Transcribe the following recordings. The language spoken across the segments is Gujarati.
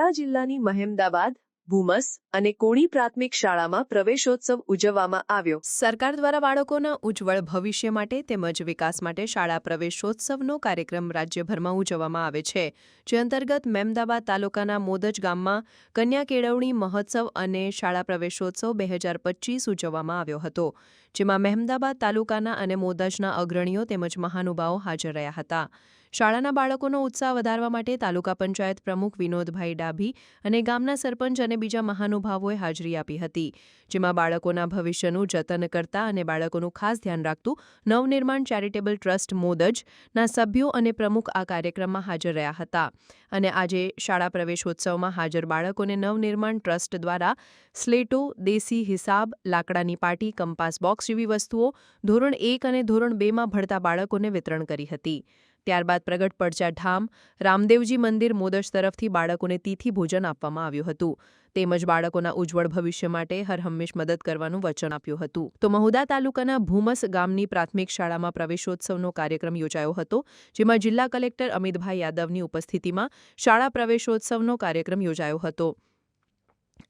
ખેડા જિલ્લાની મહેમદાબાદ ભૂમસ અને કોણી પ્રાથમિક શાળામાં પ્રવેશોત્સવ ઉજવવામાં આવ્યો. સરકાર દ્વારા બાળકોના ઉજ્જવળ ભવિષ્ય માટે તેમજ વિકાસ માટે શાળા પ્રવેશોત્સવનો કાર્યક્રમ રાજ્યભરમાં ઉજવવામાં આવે છે, જે અંતર્ગત મહેમદાબાદ તાલુકાના મોદજ ગામમાં કન્યા કેળવણી મહોત્સવ અને શાળા પ્રવેશોત્સવ બે હજાર પચીસ ઉજવવામાં આવ્યો હતો, જેમાં મહેમદાબાદ તાલુકાના અને મોદજના અગ્રણીઓ તેમજ મહાનુભાવો હાજર રહ્યા હતા. શાળાના બાળકોનો ઉત્સાહ વધારવા માટે તાલુકા પંચાયત પ્રમુખ વિનોદભાઈ ડાભી અને ગામના સરપંચ અને બીજા મહાનુભાવોએ હાજરી આપી હતી, જેમાં બાળકોના ભવિષ્યનું જતન કરતા અને બાળકોનું ખાસ ધ્યાન રાખતું નવનિર્માણ ચેરિટેબલ ટ્રસ્ટ મોદજના સભ્યો અને પ્રમુખ આ કાર્યક્રમમાં હાજર રહ્યા હતા. અને આજે શાળા પ્રવેશોત્સવમાં હાજર બાળકોને નવનિર્માણ ટ્રસ્ટ દ્વારા સ્લેટો, દેશી હિસાબ, લાકડાની પાટી, કંપાસ બોક્સ જેવી વસ્તુઓ ધોરણ એક અને ધોરણ બેમાં ભણતા બાળકોને વિતરણ કરી હતી. ત્યારબાદ પ્રગટ પડચા ધામ રામદેવજી મંદિર મોદશ તરફથી બાળકોને તિથિ ભોજન આપવામાં આવ્યું હતું. તેમજ બાળકોના ઉજ્જવળ ભવિષ્ય માટે હરહંમેશ મદદ કરવાનું વચન આપ્યું હતું. તો મહુદા તાલુકાના ભૂમસ ગામની પ્રાથમિક શાળામાં પ્રવેશોત્સવનો કાર્યક્રમ યોજાયો હતો, જેમાં જિલ્લા કલેક્ટર અમિતભાઈ યાદવની ઉપસ્થિતિમાં શાળા પ્રવેશોત્સવનો કાર્યક્રમ યોજાયો હતો.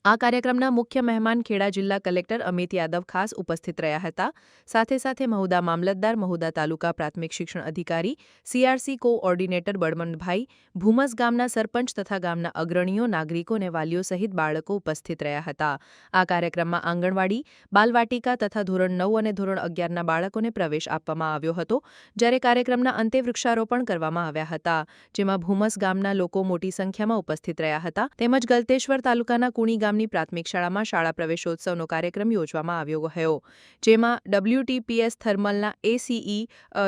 આ કાર્યક્રમના મુખ્ય મહેમાન ખેડા જિલ્લા કલેક્ટર અમિત યાદવ ખાસ ઉપસ્થિત રહ્યા હતા. સાથે સાથે મહુદા મામલતદાર, મહુદા તાલુકા પ્રાથમિક શિક્ષણ અધિકારી, સીઆરસી કોઓર્ડિનેટર બળવંતભાઈ, ભૂમસ ગામના સરપંચ તથા ગામના અગ્રણીઓ, નાગરિકો અને વાલીઓ સહિત બાળકો ઉપસ્થિત રહ્યા હતા. આ કાર્યક્રમમાં આંગણવાડી, બાલવાટિકા તથા ધોરણ નવ અને ધોરણ અગિયારના બાળકોને પ્રવેશ આપવામાં આવ્યો હતો, જ્યારે કાર્યક્રમના અંતે વૃક્ષારોપણ કરવામાં આવ્યા હતા, જેમાં ભૂમસ ગામના લોકો મોટી સંખ્યામાં ઉપસ્થિત રહ્યા હતા. તેમજ ગલતેશ્વર તાલુકાના કુણી ગામની પ્રાથમિક શાળામાં શાળા પ્રવેશોત્સવનો કાર્યક્રમ યોજવામાં આવ્યો હતો જેમાં WTPS થર્મલના ACE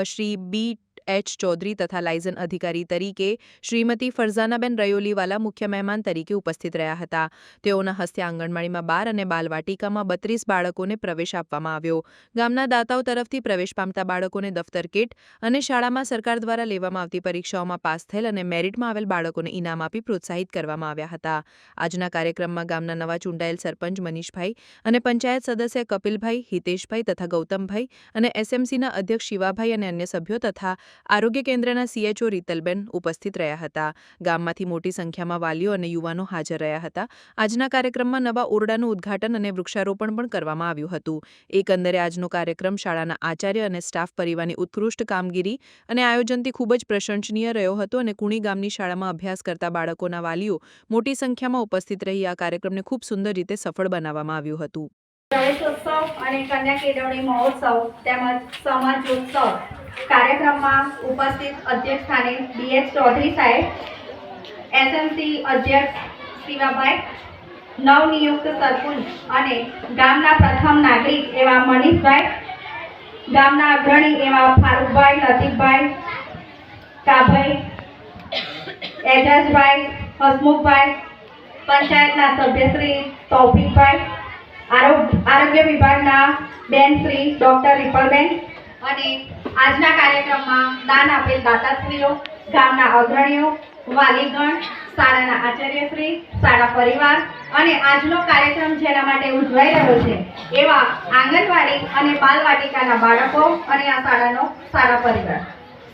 Shri B H. Chaudhary તથા લાયઝન અધિકારી તરીકે શ્રીમતી ફરઝાનાબેન રયોલીવાલા મુખ્ય મહેમાન તરીકે ઉપસ્થિત રહ્યા હતા. તેઓના હસ્તે આંગણવાડીમાં બાર અને બાલવાટિકામાં બત્રીસ બાળકોને પ્રવેશ આપવામાં આવ્યો. ગામના દાતાઓ તરફથી પ્રવેશ પામતા બાળકોને દફતર કીટ અને શાળામાં સરકાર દ્વારા લેવામાં આવતી પરીક્ષાઓમાં પાસ થયેલ અને મેરિટમાં આવેલ બાળકોને ઇનામ આપી પ્રોત્સાહિત કરવામાં આવ્યા હતા. આજના કાર્યક્રમમાં ગામના નવા ચૂંટાયેલ સરપંચ મનીષભાઈ અને પંચાયત સદસ્ય કપિલભાઈ, હિતેશભાઈ તથા ગૌતમભાઈ અને એસએમસીના અધ્યક્ષ શિવાભાઈ અને અન્ય સભ્યો તથા આરોગ્ય કેન્દ્રના સીએચઓ રીતલબેન ઉપસ્થિત રહ્યા હતા. ગામમાંથી મોટી સંખ્યામાં વાલીઓ અને યુવાનો હાજર રહ્યા હતા. આજના કાર્યક્રમમાં નવા ઓરડાનું ઉદ્ઘાટન અને વૃક્ષારોપણ પણ કરવામાં આવ્યું હતું. એકંદરે આજનો કાર્યક્રમ શાળાના આચાર્ય અને સ્ટાફ પરિવારની ઉત્કૃષ્ટ કામગીરી અને આયોજનથી ખૂબ જ પ્રશંસનીય રહ્યો હતો અને કુણી ગામની શાળામાં અભ્યાસ કરતા બાળકોના વાલીઓ મોટી સંખ્યામાં ઉપસ્થિત રહી આ કાર્યક્રમને ખૂબ સુંદર રીતે સફળ બનાવવામાં આવ્યું હતું. ગણેશોત્સવ અને કન્યા કેળવણી મહોત્સવ તેમજ સમાજોત્સવ કાર્યક્રમમાં ઉપસ્થિત અધ્યક્ષ સ્થાને બીએચ ચૌધરી સાહેબ એસએમસી અધ્યક્ષ શિવાભાઈ, નવનિયુક્ત સરપંચ અને ગામના પ્રથમ નાગરિક એવા મનીષભાઈ, ગામના અગ્રણી એવા ફારૂકભાઈ, લતીફભાઈ કાભાઈ એજાજભાઈ, હસમુખભાઈ, પંચાયતના સભ્યશ્રી તૌફિકભાઈ આરોગ્ય વિભાગના બેન શ્રી ડૉક્ટર રિપલબેન અને આજના કાર્યક્રમમાં દાન આપેલ દાતાશ્રીઓ, ગામના અગ્રણીઓ, વાલીગણ, શાળાના આચાર્યશ્રી, શાળા પરિવાર અને આજનો કાર્યક્રમ જેના માટે ઉજવાઈ રહ્યો છે એવા આંગણવાડી અને બાલવાટિકાના બાળકો અને આ શાળાનો શાળા પરિવાર.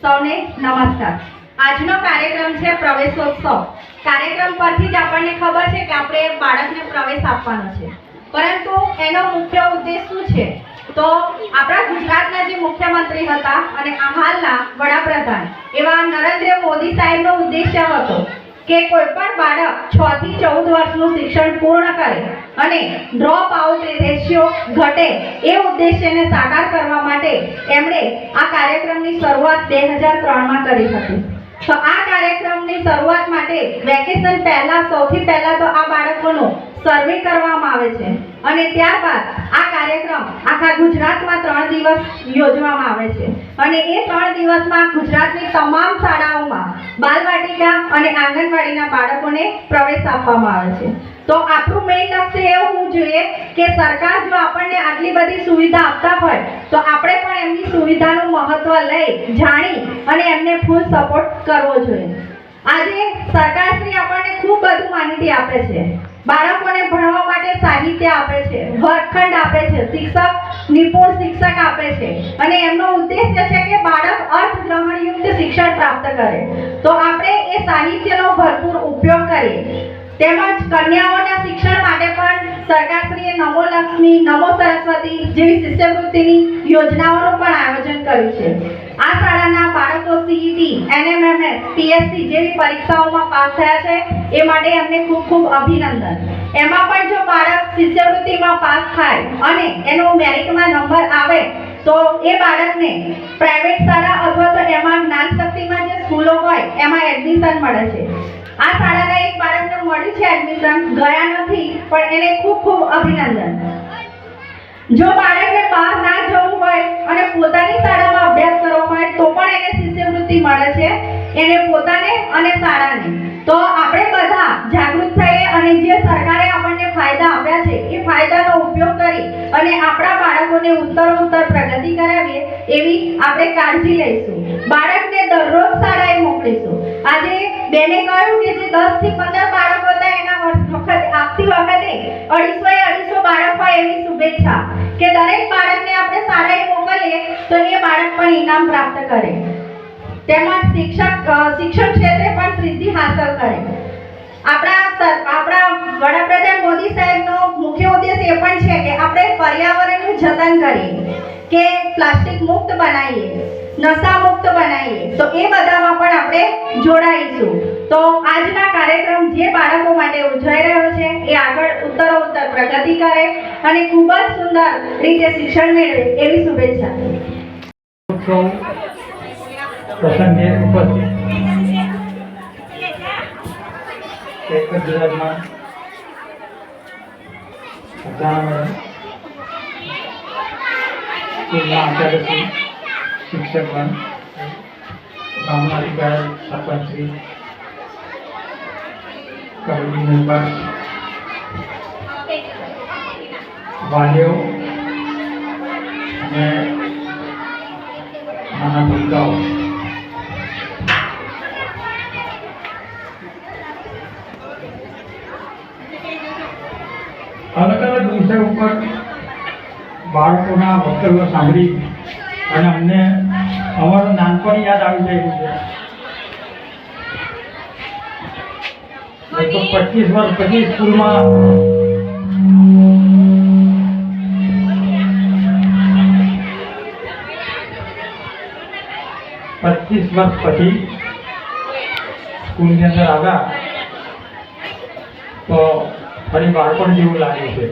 સૌને નમસ્કાર. આજનો કાર્યક્રમ છે પ્રવેશોત્સવ. કાર્યક્રમ પરથી જ આપણને ખબર છે કે આપણે બાળકને પ્રવેશ આપવાનો છે. પરંતુ એનો મુખ્ય ઉદ્દેશ શું છે? તો આપણા ગુજરાતના જે મુખ્યમંત્રી હતા અને હાલના વડાપ્રધાન, એવા નરેન્દ્ર મોદી સાહેબનો ઉદ્દેશ્ય હતો કે કોઈ પણ બાળક છ થી ચૌદ વર્ષનું શિક્ષણ પૂર્ણ કરે અને ડ્રોપ આઉટ રેશિયો ઘટે એ ઉદ્દેશ્યને સાકાર કરવા માટે એમણે આ કાર્યક્રમની શરૂઆત બે હજાર ત્રણમાં કરી હતી. તો આ કાર્યક્રમની શરૂઆત માટે વેકેશન પહેલા, સૌથી પહેલા તો આ બાળકોનું સર્વે કરવામાં આવે છે. અને ત્યારબાદ આ કાર્યક્રમ આખા ગુજરાતમાં ત્રણ દિવસ યોજવામાં આવે છે. અને એ ત્રણ દિવસમાં ગુજરાતની તમામ શાળાઓમાં બાલવાટિકા અને આંગણવાડીના બાળકોને પ્રવેશ આપવામાં આવે છે. તો આપણું મેઇન લક્ષ્ય એવું જોઈએ કે સરકાર જો આપણને આટલી બધી સુવિધા આપતા હોય, તો આપણે પણ એમની સુવિધાનું મહત્વ લઈ, જાણી અને એમને ફૂલ સપોર્ટ કરવો જોઈએ. આજે સરકારશ્રી આપણને ખૂબ બધું માહિતી આપે છે. બાળકોને ભણવા માટે સાહિત્ય આપે છે, વર્ગખંડ આપે છે, શિક્ષક, નિપુણ શિક્ષક આપે છે. અને એમનો ઉદ્દેશ્ય છે કે બાળક અર્થગ્રહણયુક્ત શિક્ષણ પ્રાપ્ત કરે. તો આપણે એ સાહિત્યનો ભરપૂર ઉપયોગ કરીએ. તેમજ કન્યાઓના શિક્ષણ માટે પણ સરકારશ્રીએ નમો લક્ષ્મી, નમો સરસ્વતી જેવી શિષ્યવૃત્તિની યોજનાઓનું પણ આયોજન કર્યું છે. આ શાળાના બાળકો સીઈટી એનએમએમએસ પીએસસી જેવી પરીક્ષાઓમાં પાસ થયા છે, એ માટે એમને ખૂબ ખૂબ અભિનંદન. એમાં પણ જો બાળક શિષ્યવૃત્તિમાં પાસ થાય અને એનો મેરિટમાં નંબર આવે, તો એ બાળકને પ્રાઇવેટ શાળા અથવા તો એમાં જ્ઞાન શક્તિમાં સ્કૂલો હોય, એમાં એડમિશન મળે છે. આ શાળાના એક બાળકને મળ્યું છે એડમિશન ગયા નથી, પણ એને ખૂબ ખૂબ અભિનંદન. જો બાળકને બહાર ના જવું હોય અને પોતાની શાળામાં અભ્યાસ કરવો હોય, તો પણ એને શિષ્યવૃત્તિ મળે છે એને પોતાને અને શાળાને. તો આપણે બધા જાગૃત થઈએ અને જે સરકારે આપણને ફાયદા આપ્યા છે, એ ફાયદાનો ઉપયોગ કરી અને આપણા બાળકોને ઉત્તર ઉત્તર પ્રગતિ કરાવીએ એવી આપણે કાળજી લઈશું. બાળકને દરરોજ શાળાએ મોકલીશું. આજે બેને કહ્યું કે જે 10 થી 15 બાળકો હતા, એના વખત, આપતી વખતે અઢીસો એ અઢીસો બાળક હોય એવી શુભેચ્છા કે દરેક બાળકને આપણે શાળાએ મોકલીએ તો એ બાળક પણ ઇનામ પ્રાપ્ત કરે. તેમજ શિક્ષક શિક્ષણ ક્ષેત્રે પણ સિદ્ધિ હાંસલ કરે. આપણા આપણા વડાપ્રધાન મોદી સાહેબનો મુખ્ય ઉદ્દેશ એ પણ છે કે આપણે પર્યાવરણનું જતન કરીએ, કે પ્લાસ્ટિક મુક્ત બનાવીએ, નશા મુક્ત બનાવીએ. તો એ બધામાં પણ આપણે જોડાઈશું. તો આજના કાર્યક્રમ જે બાળકો માટે ઉજવાઈ રહ્યો છે, એ આગળ ઉત્તરોત્તર પ્રગતિ કરે અને ખૂબ જ સુંદર રીતે શિક્ષણ મેળવે એવી શુભેચ્છા. પ્રસંગે ઉપસ્થિત એક જ ગુજરાતમાં જાણવા સ્કૂલના આચાર્યશ્રી શિક્ષકગણ ગામના અધિકારી સરપંચશ્રી કમિટી મેમ્બર વાલીઓ અને નાના ભૂલકાઓ અલગ અલગ વિષય ઉપર બાળકોના વક્તવ્યો સાંભળી અને અમને અમારું નાનપણ યાદ આવી જાય છે. લગભગ પચીસ વર્ષ પછી સ્કૂલમાં પચીસ વર્ષ પછી સ્કૂલની અંદર આવ્યા તો ફરી બાળપણ જેવું લાગે છે.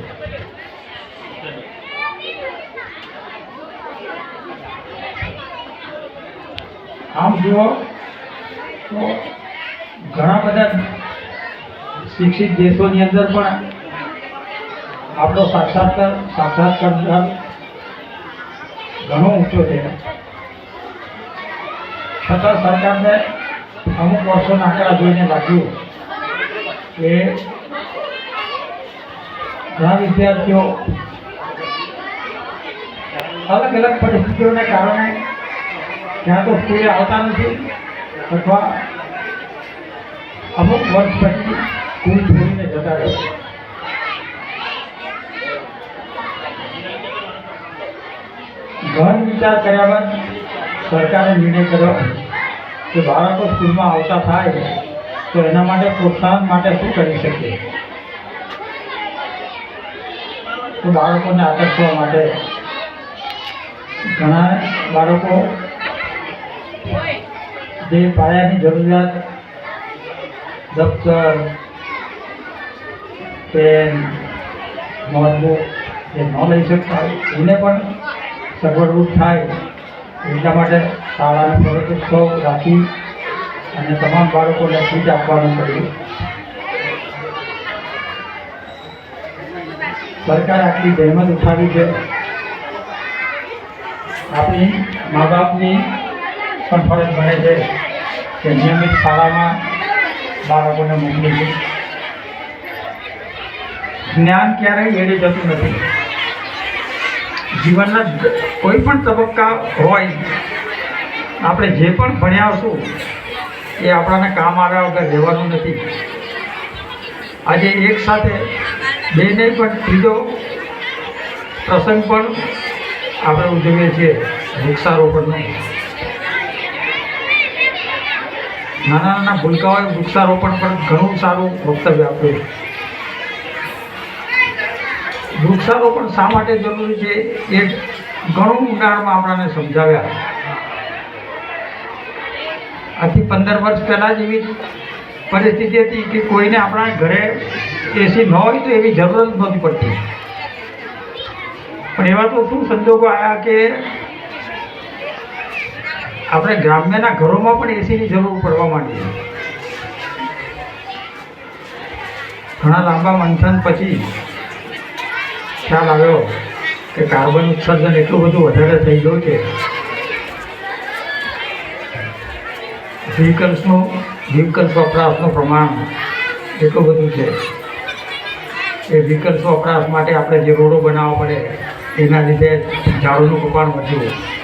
આમ જુઓ, તો ઘણા બધા શિક્ષિત દેશોની અંદર પણ આપણો સાક્ષાત્કાર સાક્ષાત્કાર દર ઘણો ઊંચો છે. છતાં સરકારને અમુક વર્ષોના આંકડા જોઈને લાગ્યું કે ઘણા વિદ્યાર્થીઓ અલગ અલગ પરિસ્થિતિઓને કારણે ક્યાં તો સ્કૂલે આવતા નથી અથવા અમુક વર્ષ પછી સ્કૂલ છોડીને જતા રહે. ઘણ વિચાર કર્યા બાદ સરકારે નિર્ણય કર્યો કે બાળકો સ્કૂલમાં આવતા થાય તો એના માટે પ્રોત્સાહન માટે શું કરી શકીએ તો બાળકોને આકર્ષવા માટે ઘણા બાળકો જે પાયાની જરૂરિયાત, દફતર, પેન, નોટબુક, જે ન લઈ શકતા હોય, એને પણ સગવડરૂપ થાય. એટલા માટે શાળાને પ્રવેશોત્સવ રાખી અને તમામ બાળકોને સીટ આપવાનું કર્યું. સરકાર આટલી જહેમત ઉઠાવી છે. આપણી મા બાપની પણ ફરજ બને છે કે નિયમિત શાળામાં બાળકોને મોકલીશું જ્ઞાન ક્યારેય એડે જતું નથી. જીવનના કોઈ પણ તબક્કા હોય, આપણે જે પણ ભણ્યા હશું, એ આપણાને કામ આવ્યા વગર રહેવાનું નથી. આજે એક સાથે બે નહીં પણ ત્રીજો પ્રસંગ પણ આપણે ઉજવીએ છીએ, વૃક્ષારોપણનો. નાના નાના ભૂલકાઓએ વૃક્ષારોપણ પણ ઘણું સારું વક્તવ્ય આપ્યું વૃક્ષારોપણ શા માટે જરૂરી છે એ ઘણું ઊંડાણમાં આપણાને સમજાવ્યા આથી પંદર વર્ષ પહેલાં જ એવી પરિસ્થિતિ હતી કે કોઈને આપણા ઘરે એસી ન હોય તો એવી જરૂરત નહોતી પડતી. પણ એવા તો શું સંજોગો આવ્યા કે આપણે ગ્રામ્યના ઘરોમાં પણ એસીની જરૂર પડવા માંડી ઘણા લાંબા મંથન પછી ખ્યાલ આવ્યો કે કાર્બન ઉત્સર્જન એટલું બધું વધારે થઈ ગયું છે વ્હીકલ્સનું વ્હીકલ્સ વપરાશનું પ્રમાણ એટલું બધું છે. એ વ્હીકલ્સ વપરાશ માટે આપણે જે રોડો બનાવવા પડે, એના લીધે ઝાડુનું કપાણ વધ્યું.